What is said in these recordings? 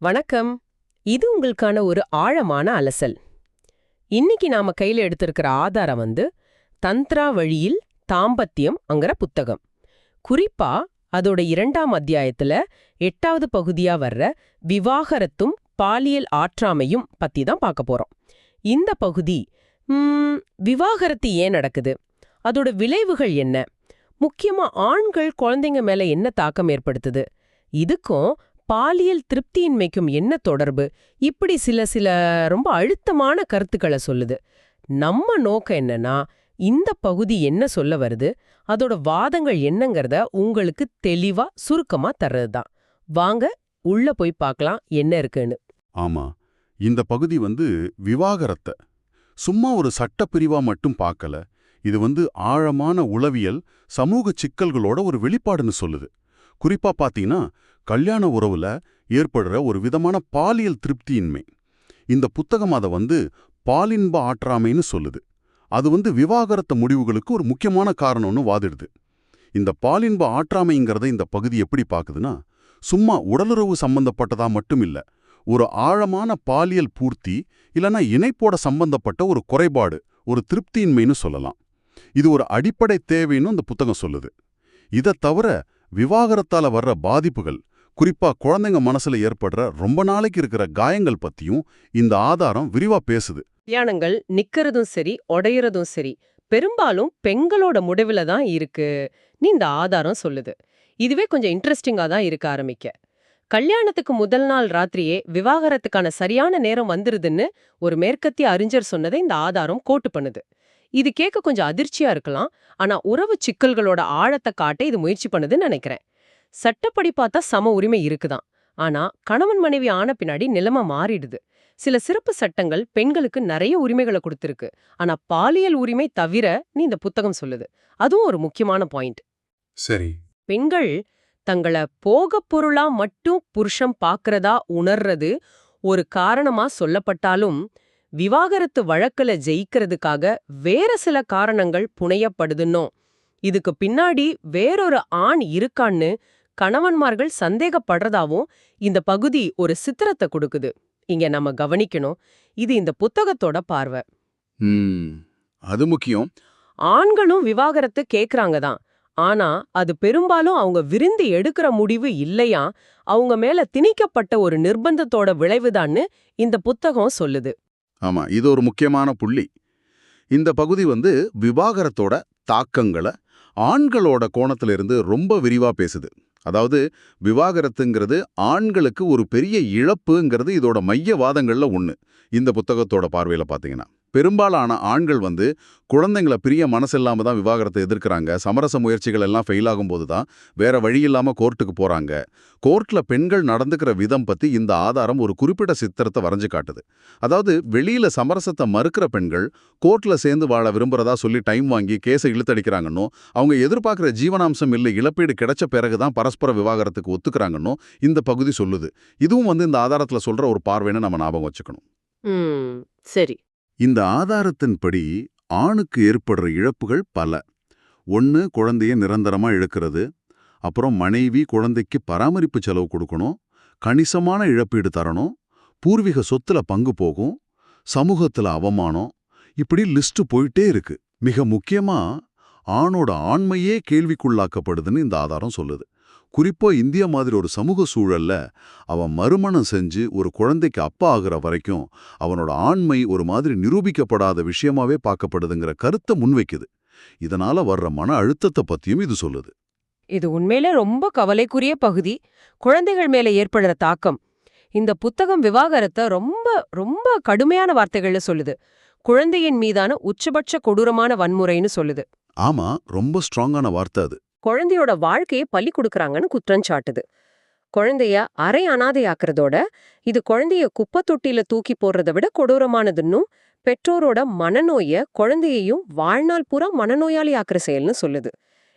வணக்கம். இது உங்களுக்கான ஒரு ஆழமான அலசல். இன்னைக்கு நாம கையில எடுத்திருக்கிற ஆதாரம் வந்து தந்த்ரா வழியில் தாம்பத்தியம் அங்கிற புத்தகம். குறிப்பா அதோட இரண்டாம் அத்தியாயத்துல எட்டாவது பகுதியா வர்ற விவாகரத்தும் பாலியல் ஆற்றாமையும் பத்தி தான் பார்க்க போறோம். இந்த பகுதி விவாகரத்து ஏன் நடக்குது? அதோட விளைவுகள் என்ன? முக்கியமா ஆண்கள் குழந்தைங்க மேல என்ன தாக்கம் ஏற்படுத்துது? இதுக்கும் பாலியல் திருப்தியின்மைக்கும் என்ன தொடர்பு? இப்படி சில சில ரொம்ப அழுத்தமான கருத்துக்களை சொல்லுது. நம்ம நோக்கம் என்னன்னா இந்த பகுதி என்ன சொல்ல வருது? அதோட வாதங்கள் என்னங்கறத உங்களுக்கு தெளிவா சுருக்கமா தர்றதுதான் வாங்க உள்ள போய் பார்க்கலாம் என்ன இருக்குன்னு. ஆமா. இந்த பகுதி வந்து விவாகரத்தை. சும்மா ஒரு சட்டப்பிரிவா மட்டும் பார்க்கல. இது வந்து ஆழமான உளவியல் சமூக சிக்கல்களோட ஒரு வெளிப்பாடுன்னு சொல்லுது. குறிப்பா பாத்தீங்கன்னா கல்யாண உறவுல ஏற்படுற ஒரு விதமான பாலியல் திருப்தியின்மை. இந்த புத்தகம் அதை வந்து பாலின்ப ஆற்றாமைன்னு சொல்லுது. அது வந்து விவாகரத்து முடிவுகளுக்கு ஒரு முக்கியமான காரணம்னு வாதிடுது. இந்த பாலின்ப ஆற்றாமைங்கிறத இந்த பகுதி எப்படி பாக்குதுன்னா சும்மா உடலுறவு சம்பந்தப்பட்டதா மட்டும் இல்ல ஒரு ஆழமான பாலியல் பூர்த்தி இல்லனா இணைப்போட சம்பந்தப்பட்ட ஒரு குறைபாடு ஒரு திருப்தியின்மைன்னு சொல்லலாம். இது ஒரு அடிப்படை தேவைன்னு அந்த புத்தகம் சொல்லுது. இதை தவிர விவாகரத்தால வர்ற பாதிப்புகள் குறிப்பா குழந்தைங்க மனசுல ஏற்படுற ரொம்ப நாளைக்கு இருக்கிற காயங்கள் பத்தியும் இந்த ஆதாரம் விரிவா பேசுது. கல்யாணங்கள் நிக்கிறதும் சரி உடையறதும் சரி பெரும்பாலும் பெண்களோட முடிவுல தான் இருக்கு. நீ இந்த ஆதாரம் சொல்லுது. இதுவே கொஞ்சம் இன்ட்ரெஸ்டிங்கா தான் இருக்க ஆரம்பிக்க. கல்யாணத்துக்கு முதல் நாள் ராத்திரியே விவாகரத்துக்கான சரியான நேரம் வந்துருதுன்னு ஒரு மேற்கத்திய அறிஞர் சொன்னதை இந்த ஆதாரம் கோட்டு பண்ணுது. இது கேட்க கொஞ்சம் அதிர்ச்சியா இருக்கலாம். ஆனா உறவு சிக்கல்களோட ஆழத்தை காட்ட இது முயற்சி பண்ணுதுன்னு நினைக்கிறேன். சட்டப்படி பார்த்தா சம உரிமை இருக்குதான். ஆனா கணவன் மனைவி ஆன பின்னாடி நிலைமை மாறிடுது. சில சிறப்பு சட்டங்கள் பெண்களுக்கு நிறைய உரிமைகளை கொடுத்திருக்கு. ஆனா பாலியல் உரிமை தவிர நீ இந்த புத்தகம் சொல்லுது. அதுவும் ஒரு முக்கியமான பாயிண்ட். சரி. பெண்கள் தங்கள போகப் பொருளா மட்டும் புருஷன் பாக்குறதா உணர்றது ஒரு காரணமா சொல்லப்பட்டாலும் விவாகரத்து வழக்குல ஜெயிக்கிறதுக்காக வேற சில காரணங்கள் புனையப்படுதுன்னோ. இதுக்கு பின்னாடி வேறொரு ஆண் இருக்கான்னு கணவன்மார்கள் சந்தேகப்படுறதாவும் இந்த பகுதி ஒரு சித்திரத்தை கொடுக்குது. இங்க நம்ம கவனிக்கணும். இது இந்த புத்தகத்தோட பார்வை. அது முக்கியம். ஆண்களும் விவாகரத்து கேக்குறாங்க தான். ஆனா அது பெரும்பாலும் அவங்க விரும்பி எடுக்கிற முடிவு இல்லையா? அவங்க மேல திணிக்கப்பட்ட ஒரு நிர்பந்தத்தோட விளைவுதான்னு இந்த புத்தகம் சொல்லுது. ஆமா இது ஒரு முக்கியமான புள்ளி. இந்த பகுதி வந்து விவாகரத்தோட தாக்கங்களை ஆண்களோட கோணத்திலிருந்து ரொம்ப விரிவா பேசுது. அதாவது விவாகரத்துங்கிறது ஆண்களுக்கு ஒரு பெரிய இழப்புங்கிறது இதோட மைய வாதங்கள்ல ஒன்று இந்த புத்தகத்தோட பார்வையில பாத்தீங்கன்னா பெரும்பாலான ஆண்கள் வந்து குழந்தைங்கள பிரிய மனசில்லாம தான் விவாகரத்தை எதிர்க்கிறாங்க. சமரச முயற்சிகள் எல்லாம் ஃபெயில் ஆகும்போது தான் வேற வழி இல்லாமல் கோர்ட்டுக்கு போறாங்க. கோர்ட்ல பெண்கள் நடந்துக்கிற விதம் பத்தி இந்த ஆதாரம் ஒரு குறிப்பிட்ட சித்திரத்தை வரைஞ்சு காட்டுது. அதாவது வெளியில சமரசத்தை மறுக்கிற பெண்கள் கோர்ட்ல சேர்ந்து வாழ விரும்புறதா சொல்லி டைம் வாங்கி கேஸை இழுத்தடிக்கிறாங்கன்னோ அவங்க எதிர்பார்க்குற ஜீவனாம்சம் இல்லை இழப்பீடு கிடைச்ச பிறகுதான் பரஸ்பர விவாகரத்துக்கு ஒத்துக்கிறாங்கன்னோ இந்த பகுதி சொல்லுது. இதுவும் வந்து இந்த ஆதாரத்துல சொல்ற ஒரு பார்வைன்னு நம்ம ஞாபகம் வச்சுக்கணும். சரி. இந்த ஆதாரத்தின்படி ஆணுக்கு ஏற்படுற இழப்புகள் பல. ஒன்று குழந்தைய நிரந்தரமா இழக்கிறது. அப்புறம் மனைவி குழந்தைக்கு பராமரிப்பு செலவு கொடுக்கணும். கணிசமான இழப்பீடு தரணும். பூர்வீக சொத்துல பங்கு போகும். சமூகத்துல அவமானம். இப்படி லிஸ்ட் போயிட்டே இருக்கு. மிக முக்கியமா ஆணோட ஆண்மையே கேள்விக்குள்ளாக்கப்படுதுன்னு இந்த ஆதாரம் சொல்லுது. குறிப்பா இந்தியா மாதிரி ஒரு சமூக சூழல்ல அவன் மறுமணம் செஞ்சு ஒரு குழந்தைக்கு அப்பா ஆகுற வரைக்கும் அவனோட ஆண்மை ஒரு மாதிரி நிரூபிக்கப்படாத விஷயமாவே பார்க்கப்படுதுங்கிற கருத்தை முன்வைக்குது. இதனால வர்ற மன அழுத்தத்தை பத்தியும் இது சொல்லுது. இது உண்மையிலே ரொம்ப கவலைக்குரிய பகுதி. குழந்தைகள் மேல ஏற்படுற தாக்கம். இந்த புத்தகம் விவாகரத்தை ரொம்ப ரொம்ப கடுமையான வார்த்தைகள்ல சொல்லுது. குழந்தையின் மீதான உச்சபட்ச கொடூரமான வன்முறைன்னு சொல்லுது. ஆமா ரொம்ப ஸ்ட்ராங்கான வார்த்தை அது. குழந்தையோட வாழ்க்கையை பலி கொடுக்கறாங்கன்னு குற்றம் சாட்டுது. குழந்தைய அரை அனாதையாக்குறதோட இது குழந்தைய குப்பை தொட்டியில தூக்கி போடுறதை விட கொடூரமானதுன்னும் பெற்றோரோட மனநோய குழந்தையையும் வாழ்நாள் பூரா மனநோயாளி ஆக்குற செயல்னு சொல்லுது.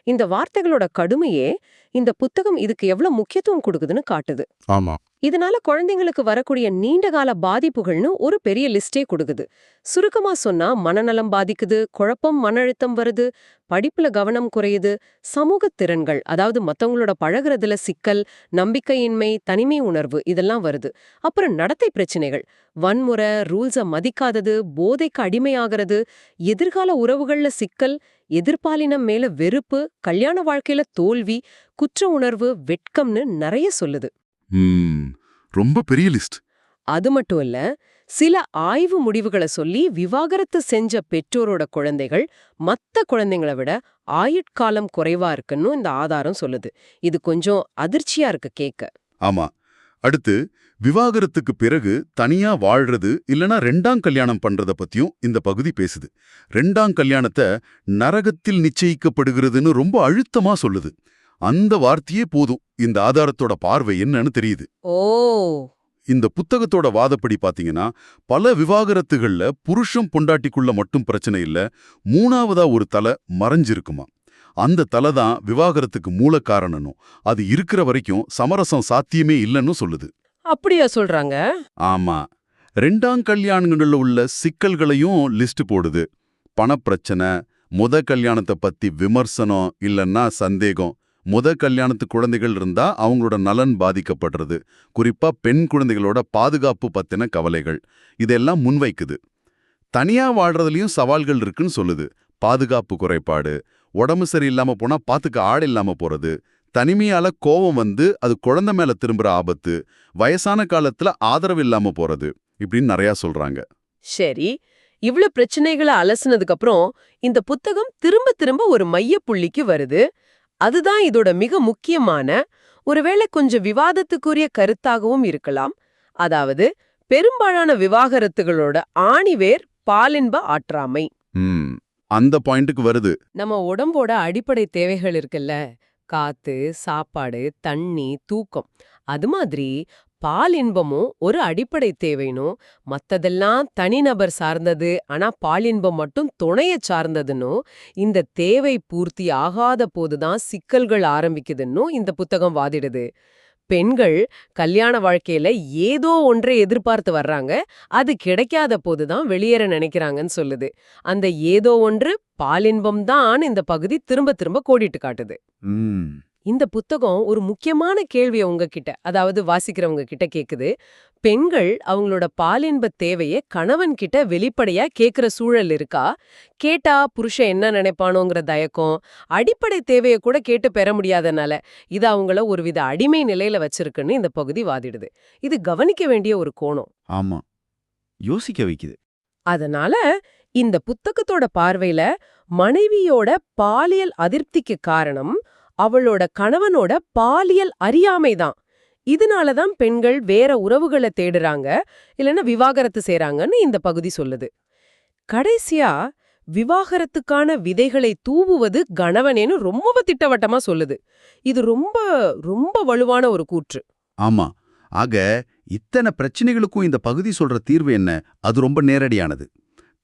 இந்த வார்த்தைகளோட கடுமையே இந்த புத்தகம் இதுக்கு எவ்வளவு முக்கியத்துவம் கொடுக்குதுன்னு காட்டுது. ஆமா. இதனால குழந்தைங்களுக்கு வரக்கூடிய நீண்டகால பாதிப்புகள்னு ஒரு பெரிய லிஸ்டே கொடுக்குது. சுருக்கமா சொன்னா மனநலம் பாதிக்குது குழப்பம் மன அழுத்தம் வருது படிப்புல கவனம் குறையுது சமூக திறன்கள் அதாவது மத்தவங்களோட பழகுறதுல சிக்கல் நம்பிக்கையின்மை தனிமை உணர்வு இதெல்லாம் வருது. அப்புறம் நடத்தை பிரச்சனைகள் வன்முறை ரூல்ஸ மதிக்காதது போதைக்கு அடிமையாகிறது எதிர்கால உறவுகள்ல சிக்கல் எதிர்பாலினம் மேல வெறுப்பு கல்யாண வாழ்க்கையில தோல்வி குற்ற உணர்வு வெட்கம்னு நிறைய சொல்லுது. ரொம்ப பெரிய லிஸ்ட். அது மட்டும் இல்ல சில ஆய்வு முடிவுகளை சொல்லி விவாகரத்து செஞ்ச பெற்றோரோட குழந்தைகள் மத்த குழந்தைங்களை விட ஆயுட்காலம் குறைவா இருக்குன்னு இந்த ஆதாரம் சொல்லுது. இது கொஞ்சம் அதிர்ச்சியா இருக்கு கேக்க. ஆமா. அடுத்து விவாகரத்துக்கு பிறகு தனியா வாழ்றது இல்லனா ரெண்டாம் கல்யாணம் பண்றத பத்தியும் இந்த பகுதி பேசுது. ரெண்டாம் கல்யாணத்தை நரகத்தில் நிச்சயிக்கப்படுகிறதுன்னு ரொம்ப அழுத்தமா சொல்லுது. அந்த வார்த்தையே போதும். இந்த ஆதாரத்தோட பார்வை என்னன்னு தெரியுது. ஓ. இந்த புத்தகத்தோட வாதப்படி பாத்தீங்கன்னா பல விவாகரத்துகள்ல புருஷன் பொண்டாட்டிக்குள்ள மட்டும் பிரச்சனை இல்ல மூணாவதா ஒரு தலை மறைஞ்சிருக்குமா. அந்த தலை தான் விவாகரத்துக்கு மூல காரணனும். அது இருக்கிற வரைக்கும் சமரசம் சாத்தியமே இல்லைன்னு சொல்லுது. அப்படியா சொல்றாங்க? ஆமா. ரெண்டாம் கல்யாணங்கள்ல உள்ள சிக்கல்களையும் லிஸ்ட் போடுது. பணப்பிரச்சனை முத கல்யாணத்தை பத்தி விமர்சனம் இல்லன்னா சந்தேகம் முத கல்யாணத்து குழந்தைகள் இருந்தா அவங்களோட நலன் பாதிக்கப்படுறது. குறிப்பா பெண் குழந்தைகளோட பாதுகாப்பு பத்தின கவலைகள். இதெல்லாம் முன்வைக்குது. தனியா வாழ்றதுலயும் சவால்கள் இருக்குன்னு சொல்லுது. பாதுகாப்பு குறைபாடு உடம்பு சரியில்லாம போனா பாத்துக்க ஆள் இல்லாம போறது தனிமையால கோவம் வந்து அது குழந்தை மேல திரும்புற ஆபத்து வயசான காலத்துல ஆதரவு இல்லாம போறது இப்படின்னு நிறைய சொல்றாங்க. சரி இவ்ளோ பிரச்சனைகளை அலசுனதுக்கு அப்புறம் இந்த புத்தகம் திரும்ப திரும்ப ஒரு மைய புள்ளிக்கு வருது. அதுதான் இதோட மிக முக்கியமான ஒருவேளை கொஞ்சம் விவாதத்துக்குரிய கருத்தாகவும் இருக்கலாம். அதாவது பெரும்பாலான விவாகரத்துகளோட ஆணிவேர் பாலின்ப ஆற்றாமை. அந்த பாயிண்ட்டுக்கு வருது. நம்ம உடம்போட அடிப்படை தேவைகள் இருக்குல்ல. காத்து சாப்பாடு தண்ணி தூக்கம். அது மாதிரி பால் இன்பமும் ஒரு அடிப்படை தேவைனும் மத்ததெல்லாம் தனிநபர் சார்ந்தது ஆனா பாலின்பம் மட்டும் துணைய சார்ந்ததுன்னும் இந்த தேவை பூர்த்தி ஆகாத போதுதான் சிக்கல்கள் ஆரம்பிக்குதுன்னு இந்த புத்தகம் வாதிடுது. பெண்கள் கல்யாண வாழ்க்கையில ஏதோ ஒன்றை எதிர்பார்த்து வர்றாங்க அது கிடைக்காத போதுதான் வெளியேற நினைக்கிறாங்கன்னு சொல்லுது. அந்த ஏதோ ஒன்று பாலின்பம் தான் இந்த பகுதி திரும்ப திரும்ப கோடிட்டு காட்டுது. இந்த புத்தகம் ஒரு முக்கியமான கேள்வியை உங்ககிட்ட அதாவது வாசிக்கிறவங்க கிட்ட கேக்குது. பெண்கள் அவங்களோட பாலின்ப தேவையை கணவன் கிட்ட வெளிப்படையா கேக்குற சூழல் இருக்கா? கேட்டா புருஷன் என்ன நினைப்பானோங்கிற தயக்கம் அடிப்படை தேவையை கூட கேட்டு பெற முடியாதனால இது அவங்கள ஒருவித அடிமை நிலையில வச்சிருக்குன்னு இந்த பகுதி வாதிடுது. இது கவனிக்க வேண்டிய ஒரு கோணம். ஆமா. யோசிக்க வைக்குது. அதனால இந்த புத்தகத்தோட பார்வையில மனைவியோட பாலியல் அதிருப்திக்கு காரணம் அவளோட கணவனோட பாலியல் அறியாமைதான். இதனாலதான் பெண்கள் வேற உறவுகளை தேடுறாங்க இல்லைன்னா விவாகரத்து செய்றாங்கன்னு இந்த பகுதி சொல்லுது. கடைசியா விவாகரத்துக்கான விதைகளை தூவுவது கணவனேன்னு ரொம்ப திட்டவட்டமா சொல்லுது. இது ரொம்ப ரொம்ப வலுவான ஒரு கூற்று. ஆமா. ஆக இத்தனை பிரச்சனைகளுக்கும் இந்த பகுதி சொல்ற தீர்வு என்ன? அது ரொம்ப நேரடியானது.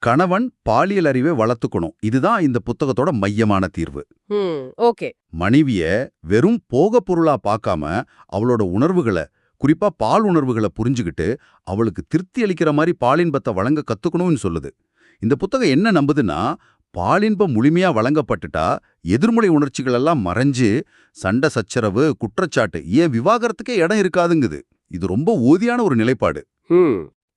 கணவன் பாலியல் அறிவை வளர்த்துக்கணும். இதுதான் இந்த புத்தகத்தோட மையமான தீர்வு. ஓகே. மனைவிய வெறும் போக பொருளா பார்க்காம அவளோட உணர்வுகளை குறிப்பா பால் உணர்வுகளை புரிஞ்சுகிட்டு அவளுக்கு திருப்தி அளிக்கிற மாதிரி பாலின்பத்தை வழங்க கத்துக்கணும்னு சொல்லுது. இந்த புத்தகம் என்ன நம்புதுன்னா பாலின்பம் முழுமையா வழங்கப்பட்டுட்டா எதிர்மறை உணர்ச்சிகள் எல்லாம் மறைஞ்சு சண்டை சச்சரவு குற்றச்சாட்டு ஏன் விவாகரத்துக்கே இடம் இருக்காதுங்குது. இது ரொம்ப ஊதியான ஒரு நிலைப்பாடு.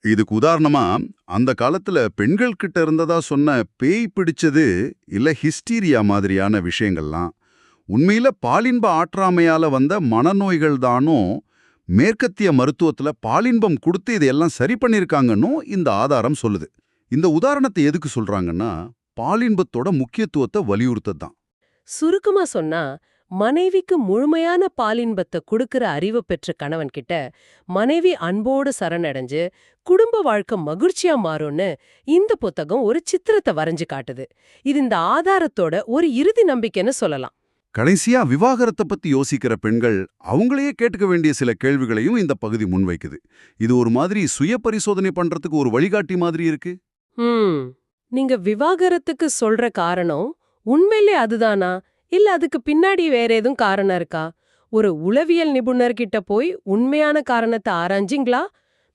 இதுக்கு உதாரணமா அந்த காலத்துல பெண்கள் கிட்ட இருந்ததா சொன்ன பேய் பிடிச்சது இல்ல ஹிஸ்டீரியா மாதிரியான விஷயங்கள்லாம் உண்மையில பாலின்ப ஆற்றாமையால வந்த மனநோய்கள் தானும் மேற்கத்திய மருத்துவத்துல பாலின்பம் கொடுத்து இதையெல்லாம் சரி பண்ணிருக்காங்கன்னும் இந்த ஆதாரம் சொல்லுது. இந்த உதாரணத்தை எதுக்கு சொல்றாங்கன்னா பாலின்பத்தோட முக்கியத்துவத்தை வலியுறுத்ததான் சுருக்கமா சொன்னா மனைவிக்கு முழுமையான பாலின்பத்தை கொடுக்கிற அறிவு பெற்ற கணவன் கிட்ட மனைவி அன்போடு சரணடைஞ்சு குடும்ப வாழ்க்கை மகிழ்ச்சியா மாறும்னு இந்த புத்தகம் ஒரு சித்திரத்தை வரைஞ்சு காட்டுது. இது இந்த ஆதாரத்தோட ஒரு இறுதி நம்பிக்கைன்னு சொல்லலாம். கடைசியா விவாகரத்தை பத்தி யோசிக்கிற பெண்கள் அவங்களையே கேட்டுக்க வேண்டிய சில கேள்விகளையும் இந்த பகுதி முன்வைக்குது. இது ஒரு மாதிரி சுய பரிசோதனை பண்றதுக்கு ஒரு வழிகாட்டி மாதிரி இருக்கு. ஹம். நீங்க விவாகரத்துக்கு சொல்ற காரணம் உண்மையிலே அதுதானா? இல்ல அதுக்கு பின்னாடி வேற எதுவும் காரணம் இருக்கா? ஒரு உளவியல் நிபுணர்கிட்ட போய் உண்மையான காரணத்தை ஆராய்ஞ்சிங்களா?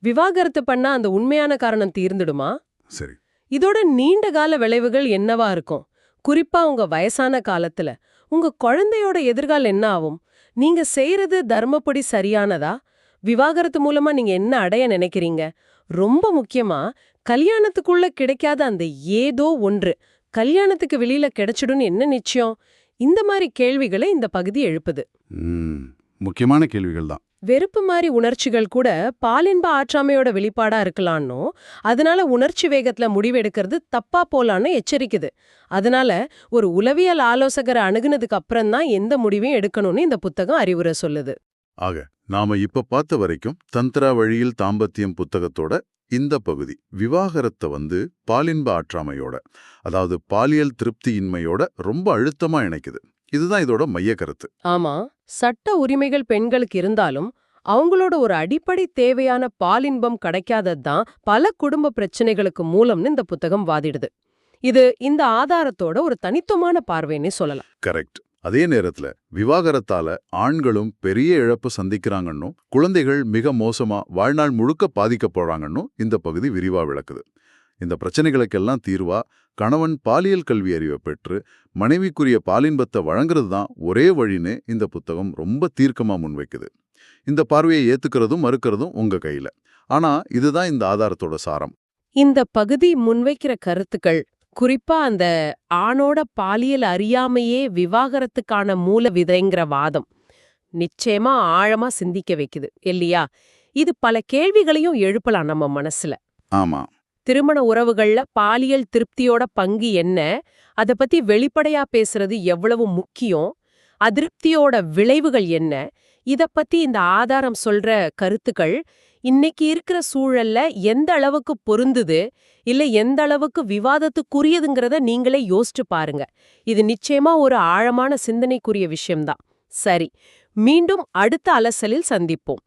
விவாகரத்து பண்ணா அந்த உண்மையான காரணம் தீர்ந்துடுமா? சரி. இதோட நீண்ட கால விளைவுகள் என்னவா இருக்கும்? குறிப்பா உங்க வயசான காலத்துல. உங்க குழந்தையோட எதிர்காலம் என்ன ஆகும்? நீங்க செய்யறது தர்மப்படி சரியானதா? விவாகரத்து மூலமா நீங்க என்ன அடைய நினைக்கிறீங்க? ரொம்ப முக்கியமா கல்யாணத்துக்குள்ள கிடைக்காத அந்த ஏதோ ஒன்று கல்யாணத்துக்கு வெளியில கிடைச்சிடும்னு என்ன நிச்சயம்? இந்த மாதிரி கேள்விகளை இந்த பகுதி எழுப்புது. முக்கியமான கேள்விகள் தான். வெறுப்பு மாதிரி உணர்ச்சிகள் கூட பாலின்ப ஆற்றாமையோட வெளிப்பாடா இருக்கலாம்னோ அதனால உணர்ச்சி வேகத்துல முடிவெடுக்கிறது தப்பா போலான்னு எச்சரிக்குது. அதனால ஒரு உளவியல் ஆலோசகரை அணுகுனதுக்கு அப்புறம் தான் எந்த முடிவையும் எடுக்கணும்னு இந்த புத்தகம் அறிவுரை சொல்லுது. ஆக நாம இப்ப பார்த்த வரைக்கும் தந்திரா வழியில் தாம்பத்தியம் புத்தகத்தோட இந்த பகுதி விவாகரத்தை வந்து பாலின்ப ஆற்றாமையோட அதாவது பாலியல் திருப்தியின்மையோட ரொம்ப அழுத்தமா இணைக்குது. இதுதான் இதோட மைய கருத்து. ஆமா சட்ட உரிமைகள் பெண்களுக்கு இருந்தாலும் அவங்களோட ஒரு அடிப்படை தேவையான பாலின்பம் கிடைக்காததுதான் பல குடும்ப பிரச்சனைகளுக்கு மூலம்னு இந்த புத்தகம் வாதிடுது. இது இந்த ஆதாரத்தோட ஒரு தனித்துவமான பார்வைன்னே சொல்லலாம். கரெக்ட். அதே நேரத்துல விவாகரத்தால ஆண்களும் பெரிய இழப்பு சந்திக்கிறாங்கன்னும் குழந்தைகள் மிக மோசமா வாழ்நாள் முழுக்க பாதிக்கப்படுறாங்கன்னும் இந்த பகுதி விரிவா விளக்குது. இந்த பிரச்சனைகளுக்கெல்லாம் தீர்வா கணவன் பாலியல் கல்வி அறிவை பெற்று மனைவிக்குரிய பாலின்பத்தை வழங்குறது தான் ஒரே வழின்னு இந்த புத்தகம் ரொம்ப தீர்க்கமா முன்வைக்குது. இந்த பார்வையை ஏத்துக்கிறதும் மறுக்கிறதும் உங்க கையில. ஆனா இதுதான் இந்த ஆதாரத்தோட சாரம். இந்த பகுதி முன்வைக்கிற கருத்துக்கள் குறிப்பா அந்த ஆணோட பாலியல் அறியாமையே விவாகரத்துக்கான மூல விதைங்கிற வாதம் நிச்சயமா ஆழமா சிந்திக்க வைக்குது இல்லையா? இது பல கேள்விகளையும் எழுப்பலாம் நம்ம மனசுல. ஆமா. திருமண உறவுகள்ல பாலியல் திருப்தியோட பங்கு என்ன? அத பத்தி வெளிப்படையா பேசுறது எவ்வளவு முக்கியம்? அதிருப்தியோட விளைவுகள் என்ன? இத பத்தி இந்த ஆதாரம் சொல்ற கருத்துக்கள் இன்னைக்கு இருக்கிற சூழல்ல எந்த அளவுக்கு பொருந்துது இல்ல எந்த அளவுக்கு விவாதத்துக்குரியதுங்கிறத நீங்களே யோசிச்சு பாருங்க. இது நிச்சயமா ஒரு ஆழமான சிந்தனைக்குரிய விஷயம்தான். சரி மீண்டும் அடுத்த அலசலில் சந்திப்போம்.